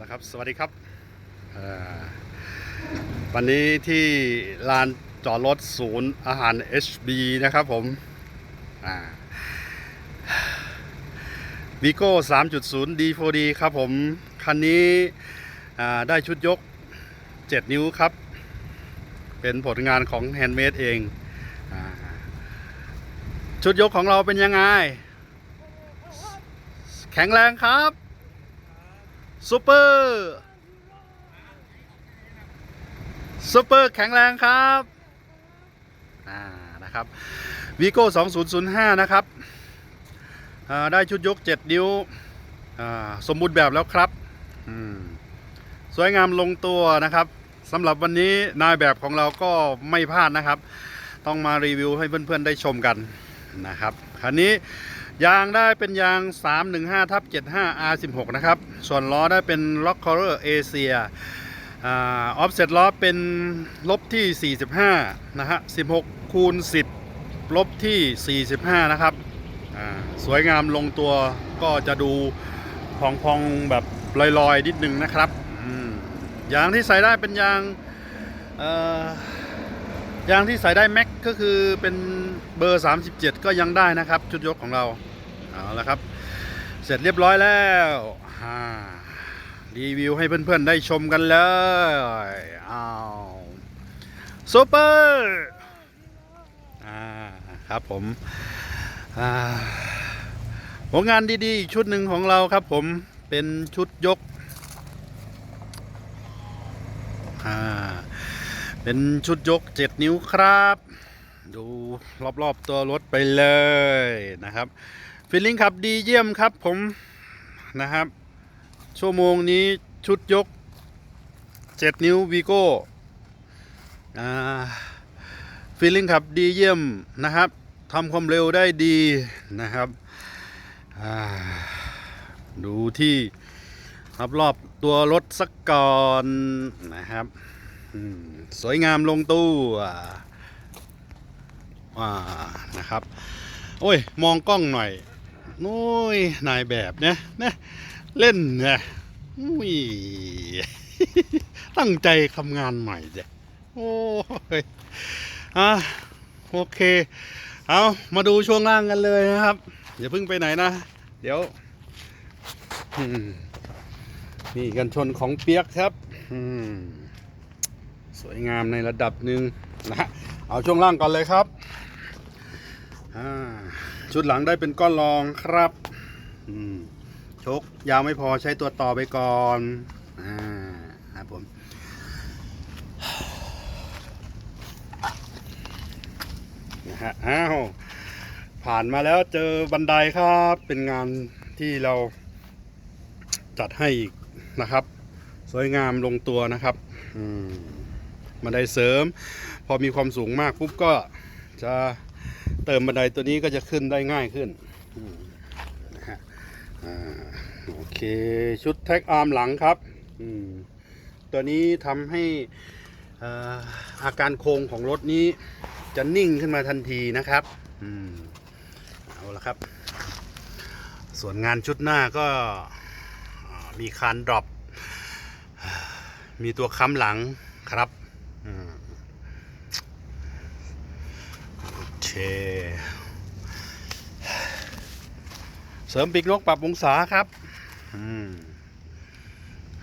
ละครับ สวัสดีครับวันนี้ที่ลานจอดรถศูนย์อาหาร HB นะครับผมวีโก้3.0 D4D ครับผม คันนี้ได้ชุดยก 7 นิ้วครับ เป็นผลงานของแฮนด์เมดเองอชุดยกของเราเป็นยังไง แข็งแรงครับ ซูเปอร์ซูเปอร์แข็งแรงครับอ่านะครับวีโก้2005 นะครับได้ชุดยก 7 นิ้วสมบูรณ์แบบแล้วครับ สวยงามลงตัวนะครับสำหรับวันนี้นายแบบของเราก็ไม่พลาดนะครับ ต้องมารีวิวให้เพื่อนๆได้ชมกันนะครับ คันนี้ ยางได้เป็นยาง 315ทับ75 R16 นะครับ ส่วนล้อได้เป็น Rock Color Asia ออฟเซ็ตล้อเป็นลบที่ 45 นะฮะ 16 คูณ 10 ลบที่ 45 นะครับ สวยงามลงตัวก็จะดูพองๆแบบลอยๆ นิดนึงนะครับยางที่ใส่ได้เป็นยางยางที่ใส่ได้แม็กก็คือเป็นเบอร์ 37 ก็ยังได้นะครับ ชุดยกของเรา เอาละครับ เสร็จเรียบร้อยแล้วรีวิวให้เพื่อนๆได้ชมกันเลยอ้าวซูเปอร์ครับผมผลงานดีๆอีกชุดหนึ่งของเราครับผมเป็นชุดยกเป็นชุดยก 7 นิ้วครับ ดูรอบ ๆ ตัวรถไปเลยนะครับ ฟีลลิ่งขับดีเยี่ยมครับผมนะครับ ชั่วโมงนี้ชุดยก 7 นิ้ววีโก้ฟีลลิ่งขับดีเยี่ยมนะครับทำความเร็วได้ดีนะครับดูที่รอบๆตัวรถสักก่อนนะครับสวยงามลงตู้นะครับ โอ้ย มองกล้องหน่อย นุ้ยนายแบบเนี่ยเนี่ยเล่นเนี่ยอุ้ยตั้งใจทำงานใหม่เจ้โอ้ยอะโอเค เอามาดูช่วงล่างกันเลยนะครับ อย่าเพิ่งไปไหนนะ เดี๋ยวนี่กันชนของเปียกครับสวยงามในระดับหนึ่งนะเอาช่วงล่างก่อนเลยครับอ่า ชุดหลังได้เป็นก้อนรองครับชกยาวไม่พอใช้ตัวต่อไปก่อนอ่าครับผมนะฮะอ้าวผ่านมาแล้วเจอบันไดครับเป็นงานที่เราจัดให้อีกนะครับ สวยงามลงตัวนะครับอืมบันไดเสริม พอมีความสูงมากปุ๊บก็จะ เติมบันไดตัวนี้ก็จะขึ้นได้ง่ายขึ้นนะฮะโอเคชุดแท็กอาร์มหลังครับตัวนี้ทำให้อาการโค้งของรถนี้จะนิ่งขึ้นมาทันทีนะครับอเอาละครับ ส่วนงานชุดหน้าก็มีคานดรอปมีตัวค้ำหลังครับอืม โอ เคเสริมปีกนกปรับองศาครับ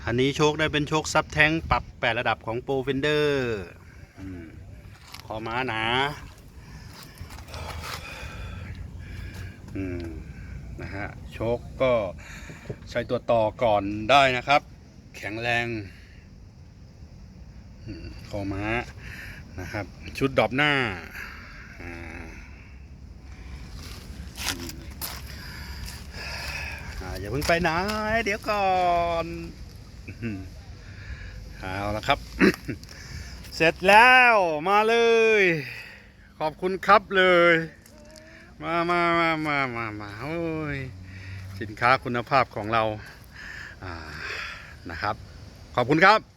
อันนี้โชคได้เป็นโชคซับแทงปรับแปดระดับของโปรเฟนเดอร์คอม้าหนาอืมนะฮะโชคก็ใช้ตัวต่อก่อนได้นะครับ แข็งแรงอืมคอม้านะครับ ชุดดอบหน้าอืม อย่าเพิ่งไปไหนเดี๋ยวก่อนเอาละครับ เสร็จแล้วมาเลย ขอบคุณครับเลย มามามามามามาโอ้ยสินค้าคุณภาพของเรานะครับ ขอบคุณครับ